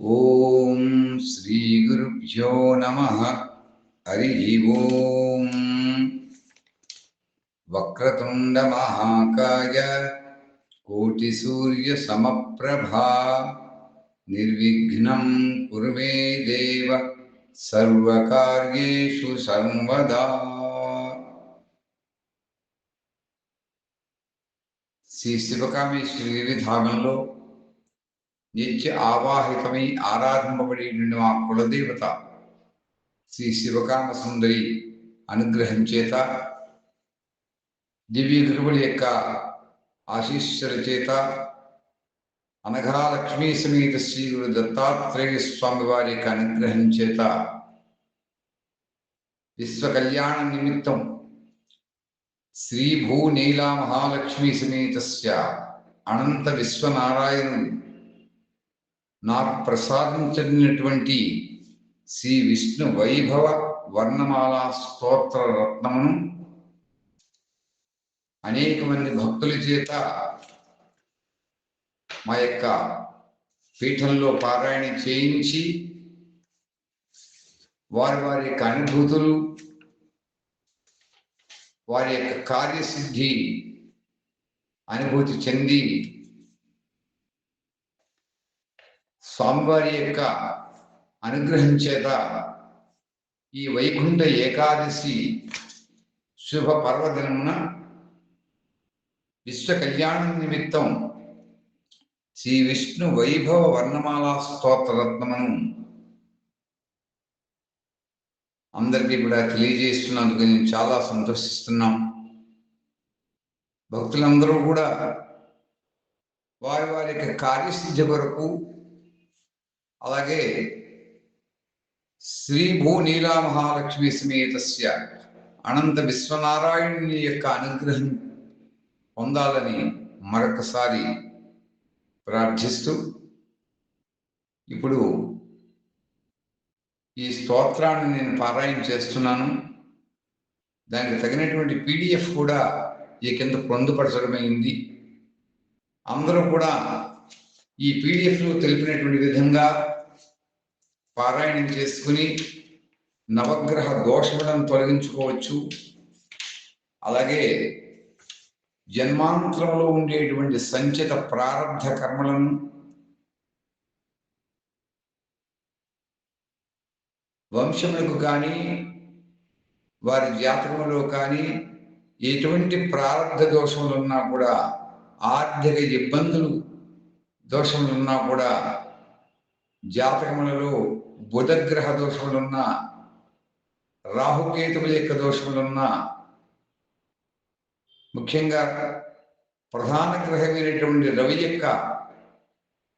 ఓం శ్రీ గురుభ్యో నమ. హరి ఓం. వక్రతుండ మహాకాయ కోటి సూర్య సమప్రభా. నిర్విఘ్నం కురు దేవ సర్వకార్యేషు సర్వదా. శ్రీ శివకామేశ్వరి విధానంలో నిత్య ఆవాహితమై ఆరాధింపబడి మా కులదేవత శ్రీ శివకామ సుందరి అనుగ్రహం చేత దివ్య గురువుల యొక్క ఆశీస్సుల చేత అనఘా లక్ష్మీ సమేత శ్రీ గురు దత్తాత్రేయ స్వామి వారి యొక్క అనుగ్రహం చేత విశ్వ కళ్యాణ నిమిత్తం శ్రీ భూ నీలా మహాలక్ష్మీ సమేత అనంత విశ్వనారాయణుడు నాకు ప్రసాదించినటువంటి శ్రీ విష్ణు వైభవ వర్ణమాల స్తోత్ర రత్నమును అనేక మంది భక్తుల చేత మా యొక్క పీఠంలో పారాయణ చేయించి వారి వారి యొక్క అనుభూతులు వారి యొక్క కార్యసిద్ధి అనుభూతి చెంది స్వామివారి యొక్క అనుగ్రహం చేత ఈ వైకుంఠ ఏకాదశి శుభ పర్వదినమున విశ్వ కళ్యాణం నిమిత్తం శ్రీ విష్ణు వైభవ వర్ణమాల స్తోత్రరత్నమును అందరికీ కూడా తెలియజేస్తున్నందుకు నేను చాలా సంతోషిస్తున్నాం. భక్తులందరూ కూడా వారి వారి యొక్క కార్యసిద్ధి కొరకు అలాగే శ్రీ భూ నీలా మహాలక్ష్మి సమేతస్య అనంత విశ్వనారాయణుని యొక్క అనుగ్రహం పొందాలని మరొకసారి ప్రార్థిస్తూ ఇప్పుడు ఈ స్తోత్రాన్ని నేను పారాయణ చేస్తున్నాను. దానికి తగినటువంటి పీడిఎఫ్ కూడా ఈ కింద పొందుపరచడమైంది. అందరూ కూడా ఈ పీడిఎఫ్లో తెలిపినటువంటి విధంగా పారాయణం చేసుకుని నవగ్రహ దోషములను తొలగించుకోవచ్చు. అలాగే జన్మాంతరంలో ఉండేటువంటి సంచిత ప్రారంభ కర్మలను వంశములకు కానీ వారి జాతకములో కానీ ఎటువంటి ప్రారంభ దోషములు ఉన్నా కూడా ఆర్థిక ఇబ్బందులు దోషములున్నా కూడా జాతకములలో బుధగ్రహ దోషములున్నా రాహుకేతువుల యొక్క దోషములున్నా ముఖ్యంగా ప్రధాన గ్రహమైనటువంటి రవి యొక్క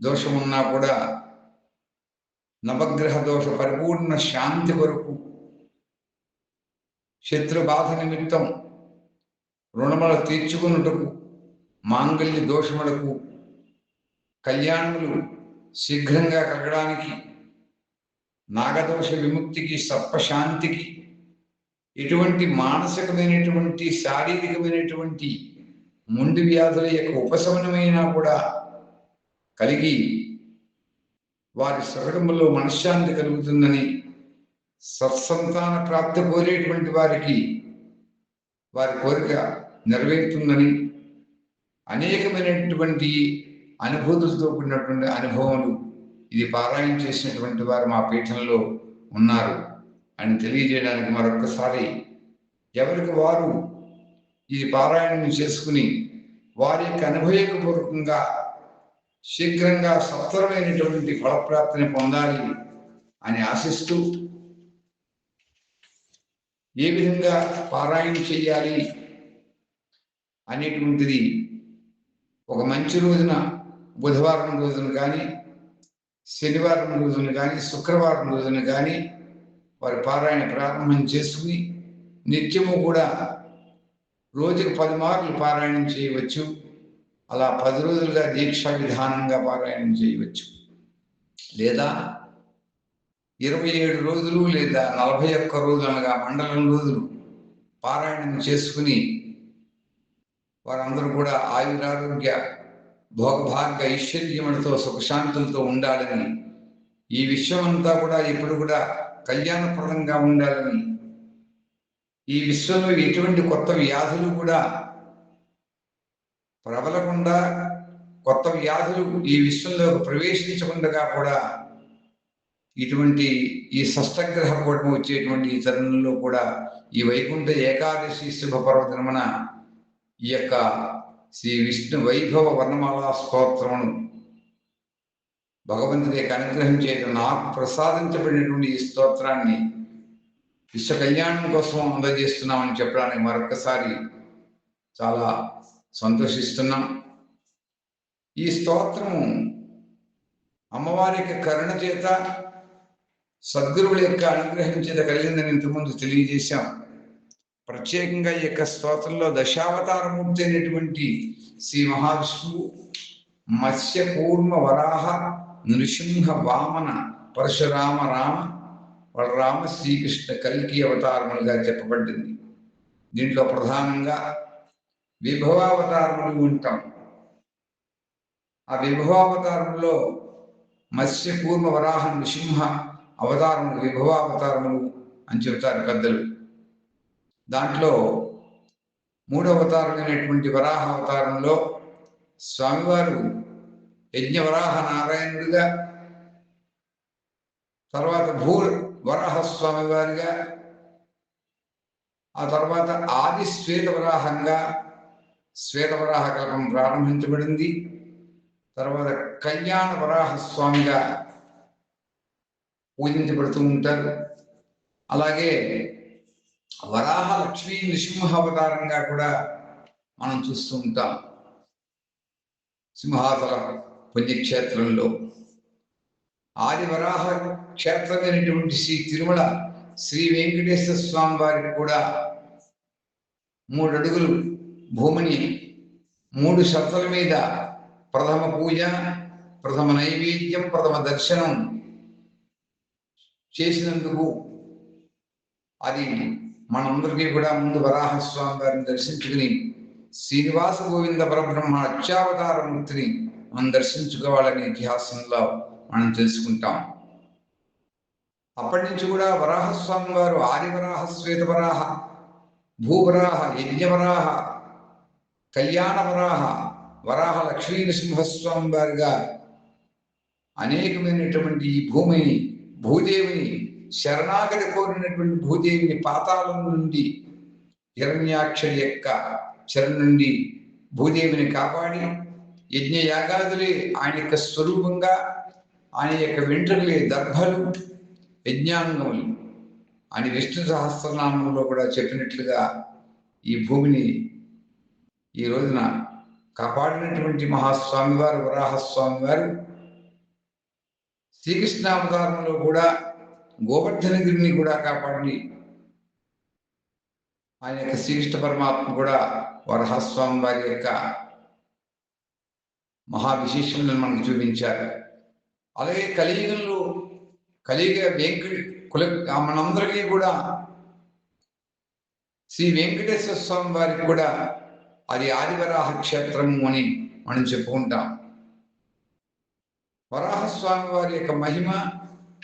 దోషమున్నా కూడా నవగ్రహ దోష పరిపూర్ణ శాంతి కొరకు శత్రు బాధ నిమిత్తం రుణములు తీర్చుకున్నటకు మాంగళ్య దోషములకు కళ్యాణములు శీఘ్రంగా కలగడానికి నాగదోష విముక్తికి సర్పశాంతికి ఎటువంటి మానసికమైనటువంటి శారీరకమైనటువంటి ముందు వ్యాధుల యొక్క ఉపశమనమైనా కూడా కలిగి వారి సగటంలో మనశ్శాంతి కలుగుతుందని సత్సంతాన ప్రాప్తి కోరేటువంటి వారికి వారి కోరిక నెరవేరుతుందని అనేకమైనటువంటి అనుభూతులతో కూడినటువంటి అనుభవములు. ఇది పారాయణ చేసినటువంటి వారు మా పీఠంలో ఉన్నారు అని తెలియజేయడానికి మరొకసారి ఎవరికి వారు ఈ పారాయణం చేసుకుని వారి యొక్క అనుభవపూర్వకంగా శీఘ్రంగా సత్వరమైనటువంటి ఫలప్రాప్తిని పొందాలి అని ఆశిస్తూ ఏ విధంగా పారాయణ చేయాలి అనేటువంటిది ఒక మంచి రోజున బుధవారం రోజున కానీ శనివారం రోజున కానీ శుక్రవారం రోజున కానీ వారి పారాయణ ప్రారంభం చేసుకుని నిత్యము కూడా రోజుకు పది మార్లు పారాయణం చేయవచ్చు. అలా పది రోజులుగా దీక్షా విధానంగా పారాయణం చేయవచ్చు. లేదా ఇరవై ఏడు రోజులు లేదా నలభై ఒక్క రోజులుగా అనగా మండలం రోజులు పారాయణం చేసుకుని వారందరూ కూడా ఆయురారోగ్య భోగభాగ్య ఐశ్వర్యములతో సుఖశాంతులతో ఉండాలని ఈ విశ్వం అంతా కూడా ఎప్పుడు కూడా కళ్యాణప్రదంగా ఉండాలని ఈ విశ్వంలో ఎటువంటి కొత్త వ్యాధులు కూడా ప్రబలకుండా కొత్త వ్యాధులు ఈ విశ్వంలో ప్రవేశించకుండా కూడా ఇటువంటి ఈ షష్టగ్రహ కూటమి వచ్చేటువంటి ఈ తరుణంలో కూడా ఈ వైకుంఠ ఏకాదశి శుభ పర్వదినమున ఈ యొక్క శ్రీ విష్ణు వైభవ వర్ణమాలా స్తోత్రమును భగవంతుని యొక్క అనుగ్రహం చేయడం నాకు ప్రసాదించబడినటువంటి ఈ స్తోత్రాన్ని విశ్వ కళ్యాణం కోసం అందజేస్తున్నామని చెప్పడానికి మరొకసారి చాలా సంతోషిస్తున్నాం. ఈ స్తోత్రము అమ్మవారి యొక్క కరుణ చేత సద్గురువుల యొక్క అనుగ్రహం చేత కలిగిందని ఇంతకుముందు తెలియజేశాం. ప్రత్యేకంగా ఈ యొక్క స్తోత్రంలో దశావతారమూర్తి అయినటువంటి శ్రీ మహావిష్ణువు మత్స్య కూర్మ వరాహ నృసింహ వామన పరశురామ రామ బలరామ శ్రీకృష్ణ కల్కి అవతారములుగా చెప్పబడింది. దీంట్లో ప్రధానంగా విభవావతారములు ఉంటాం. ఆ విభవావతారంలో మత్స్య కూర్మ వరాహ నృసింహ అవతారములు విభవావతారములు అని చెబుతారు పెద్దలు. దాంట్లో మూడవ అవతారమైనటువంటి వరాహ అవతారంలో స్వామివారు యజ్ఞవరాహ నారాయణుడిగా తర్వాత భూ వరాహ స్వామివారిగా ఆ తర్వాత ఆది శ్వేతవరాహంగా శ్వేతవరాహ కల్పం ప్రారంభించబడింది. తర్వాత కళ్యాణ వరాహ స్వామిగా పూజించబడుతూ ఉంటారు. అలాగే వరాహ లక్ష్మీ నృసింహ అవతారంగా కూడా మనం చూస్తూ ఉంటాం. సింహాచల పుణ్యక్షేత్రంలో. ఆది వరాహ క్షేత్రమైనటువంటి శ్రీ తిరుమల శ్రీ వెంకటేశ్వర స్వామి వారికి కూడా మూడు అడుగులు భూమిని మూడు షరతుల మీద ప్రథమ పూజ ప్రథమ నైవేద్యం ప్రథమ దర్శనం చేసినందుకు అది మనందరికీ కూడా ముందు వరాహస్వామి వారిని దర్శించుకుని శ్రీనివాస గోవింద పరబ్రహ్మ అత్యావతార మూర్తిని మనం దర్శించుకోవాలని ఇతిహాసంలో మనం తెలుసుకుంటాం. అప్పటి నుంచి కూడా వరాహస్వామి వారు ఆదివరాహ శ్వేతవరాహ భూవరాహ యజ్ఞవరాహ కళ్యాణవరాహ వరాహ లక్ష్మీ నృసింహస్వామి వారిగా అనేకమైనటువంటి ఈ భూమిని భూదేవిని శరణాగతి కోరినటువంటి భూదేవిని పాతాళం నుండి హిరణ్యాక్షరి యొక్క చెర నుండి భూదేవిని కాపాడి యజ్ఞ యాగాదులే ఆయన యొక్క స్వరూపంగా ఆయన యొక్క వెంట్రుకలే దర్భలు యజ్ఞాంగములు. అని విష్ణు సహస్రనామంలో కూడా చెప్పినట్లుగా ఈ భూమిని ఈ రోజున కాపాడినటువంటి మహాస్వామి వారు వరాహస్వామి వారు శ్రీకృష్ణావతారంలో కూడా గోవర్ధనగిరిని కూడా కాపాడి ఆయన యొక్క శ్రీకృష్ణ పరమాత్మ కూడా వరహస్వామి వారి యొక్క మహావిశేషములను మనకు చూపించారు. అలాగే కలియుగంలో కలియుగ వెంకట కుల మనందరికీ కూడా శ్రీ వెంకటేశ్వర స్వామి వారికి కూడా అది ఆదివరాహ క్షేత్రము అని మనం చెప్పుకుంటాం. వరాహస్వామి వారి యొక్క మహిమ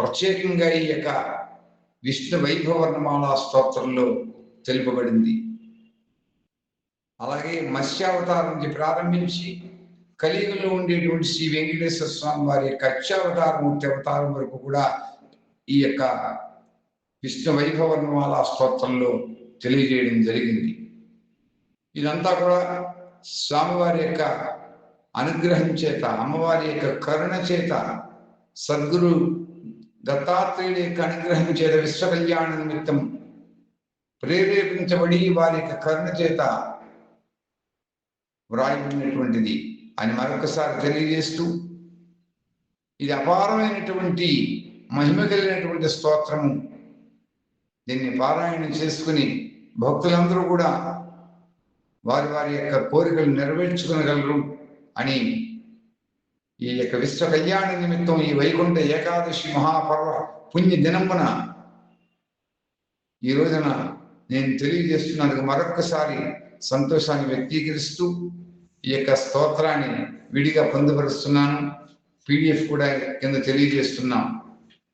ప్రత్యేకంగా ఈ యొక్క విష్ణు వైభవర్ణమాల స్తోత్రంలో తెలుపబడింది. అలాగే మత్స్యావతారం నుంచి ప్రారంభించి కలియుగంలో ఉండేటువంటి శ్రీ వెంకటేశ్వర స్వామి వారి యొక్క అత్యావతారం అవతారం వరకు కూడా ఈ యొక్క విష్ణు వైభవర్ణమాల స్తోత్రంలో తెలియజేయడం జరిగింది. ఇదంతా కూడా స్వామివారి యొక్క అనుగ్రహం చేత అమ్మవారి యొక్క కరుణ చేత సద్గురు దత్తాత్రేయుడి యొక్క అనుగ్రహం చేత విశ్వ కళ్యాణ నిమిత్తం ప్రేరేపించబడి వారి యొక్క కరుణ చేత వ్రాయబడినటువంటిది. అని మరొకసారి తెలియజేస్తూ ఇది అపారమైనటువంటి మహిమ కలిగినటువంటి స్తోత్రము. దీన్ని పారాయణం చేసుకుని భక్తులందరూ కూడా వారి వారి యొక్క కోరికలు నెరవేర్చుకునగలరు అని ఈ యొక్క విశ్వ కళ్యాణ నిమిత్తం ఈ వైకుంఠ ఏకాదశి మహాపర్వ పుణ్య దినమున ఈ రోజున నేను తెలియజేస్తున్నందుకు మరొక్కసారి సంతోషాన్ని వ్యక్తీకరిస్తూ ఈ యొక్క స్తోత్రాన్ని విడిగా పొందుపరుస్తున్నాను. పీడిఎఫ్ కూడా కింద తెలియజేస్తున్నాం.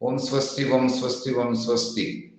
ఓం స్వస్తి ఓం స్వస్తి ఓం స్వస్తి.